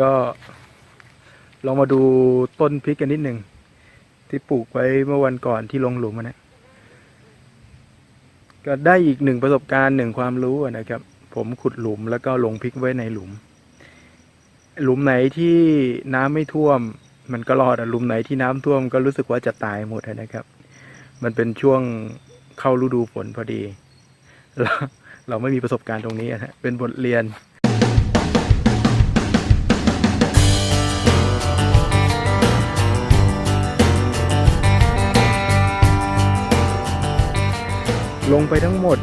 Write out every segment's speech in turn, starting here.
ก็ลองมาดูต้นพริกกันนิดหนึ่งที่ปลูกไว้เมื่อวันก่อนที่ลงหลุมอะนะก็ได้อีกหนึ่งประสบการณ์หนึ่งความรู้นะครับ ผมขุดหลุมแล้วก็ลงพริกไว้ในหลุม หลุมไหนที่น้ำไม่ท่วม มันก็รอดหลุมไหนที่น้ำท่วมก็รู้สึกว่าจะตายหมดนะครับ มันเป็นช่วงเข้าฤดูฝนพอดี เราเราไม่มีประสบการณ์ตรงนี้อะนะเป็นบทเรียน ลงไปทั้งหมด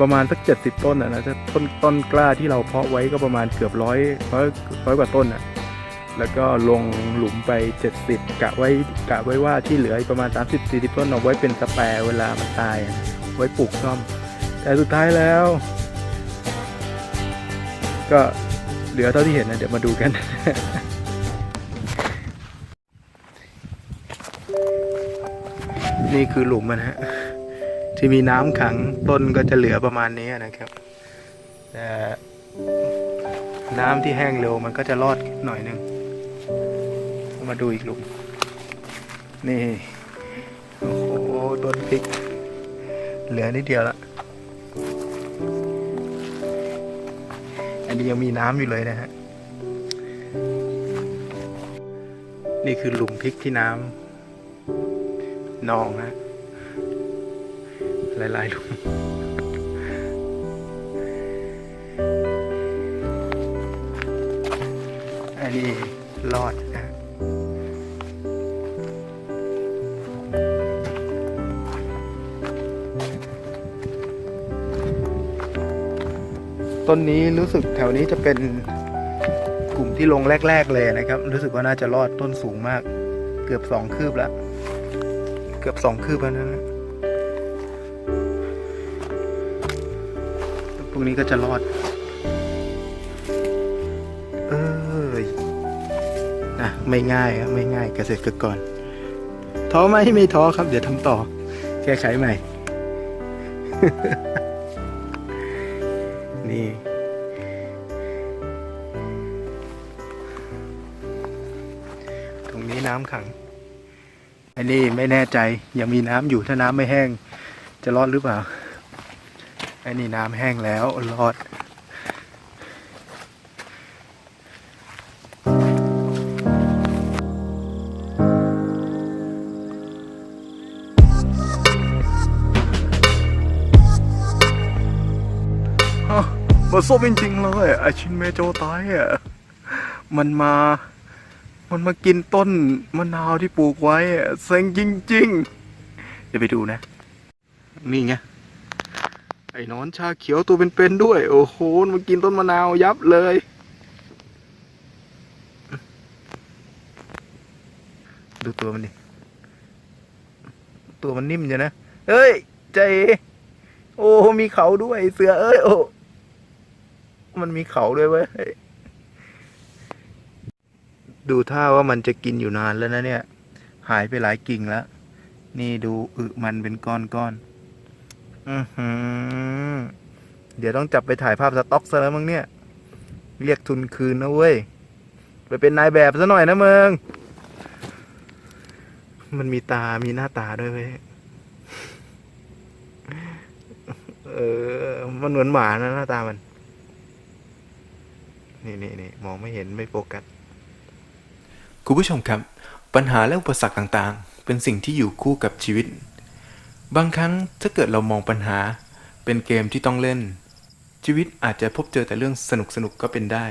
ประมาณสักเจ็ดสิบต้นอะนะต้นต้นกล้าที่เราเพาะไว้ก็ประมาณเกือบร้อยร้อยร้อยกว่าต้นอะแล้วก็ลงหลุมไปเจ็ดสิบกะไว้กะไว้ว่าที่เหลือประมาณสามสิบสี่สิบต้นเอาไว้เป็นสแปรเวลามันตาย ไว้ปลูกซ่อม แต่สุดท้ายแล้ว ก็เหลือเท่าที่เห็นนะ เดี๋ยวมาดูกัน นี่คือหลุมมันฮะ ที่มีน้ำขังต้นก็จะเหลือประมาณนี้นะครับ แต่น้ำที่แห้งเร็วมันก็จะรอดหน่อยนึง มาดูอีกหลุมนี่ โอ้โหต้นพริก เหลือนิดเดียวละ อันนี้ยังมีน้ำอยู่เลยนะฮะ นี่คือหลุมพริกที่น้ำนองฮะ หลายๆหลุมอันนี้รอดนะต้นนี้รู้สึกแถวนี้จะเป็นกลุ่มที่ลงแรก ๆ เลยนะครับ รู้สึกว่าน่าจะรอดต้นสูงมาก เกือบสองคืบแล้ว เกือบสองคืบแล้วนะ พวกนี้ก็จะรอด เอยนะไม่ง่ายครับไม่ง่ายเกษตรกรท้อไหมไม่ท้อครับ เดี๋ยวทำต่อ แก้ไขใหม่ นี่ตรงนี้น้ำขังอันนี้ไม่แน่ใจยังมีน้ำอยู่ถ้าน้ำไม่แห้ง จะรอดหรือเปล่า อันนี้น้ำแห้งแล้วรอดฮะมันส้มจริงๆเลยไอชินเมโจตายอะ มันมา มันมากินต้นมะนาวที่ปลูกไว้เซ็งจริงๆ เดี๋ยวไปดูนะ นี่ไง ไอ้นอนชาเขียวตัวเป็นๆด้วย โอ้โห มันกินต้นมะนาวยับเลย ดูตัวมันดิ ตัวมันนิ่มอยู่นะเฮ้ย ใจ โอ้ มีเขาด้วย เสือเอ้ย โอ้ มันมีเขาด้วยเว้ย ดูท่าว่ามันจะกินอยู่นานแล้วนะเนี่ย หายไปหลายกิ่งแล้ว นี่ดูอึมันเป็นก้อนก้อนๆ อือหือ เดี๋ยวต้องจับไปถ่ายภาพสต็อกซะแล้วมั้งเนี่ย เรียกทุนคืนนะเว้ย ไปเป็นนายแบบซะหน่อยนะเมืองมันมีตา มีหน้าตาด้วยเว้ย เออ มันเหมือนหมานะหน้าตามัน นี่นี่นี่มองไม่เห็นไม่โฟกัส คุณผู้ชมครับ ปัญหาและอุปสรรคต่างๆ เป็นสิ่งที่อยู่คู่กับชีวิต บางครั้งถ้าเกิดเรามองปัญหา เป็นเกมที่ต้องเล่น ชีวิตอาจจะพบเจอแต่เรื่องสนุกสนุกก็เป็นได้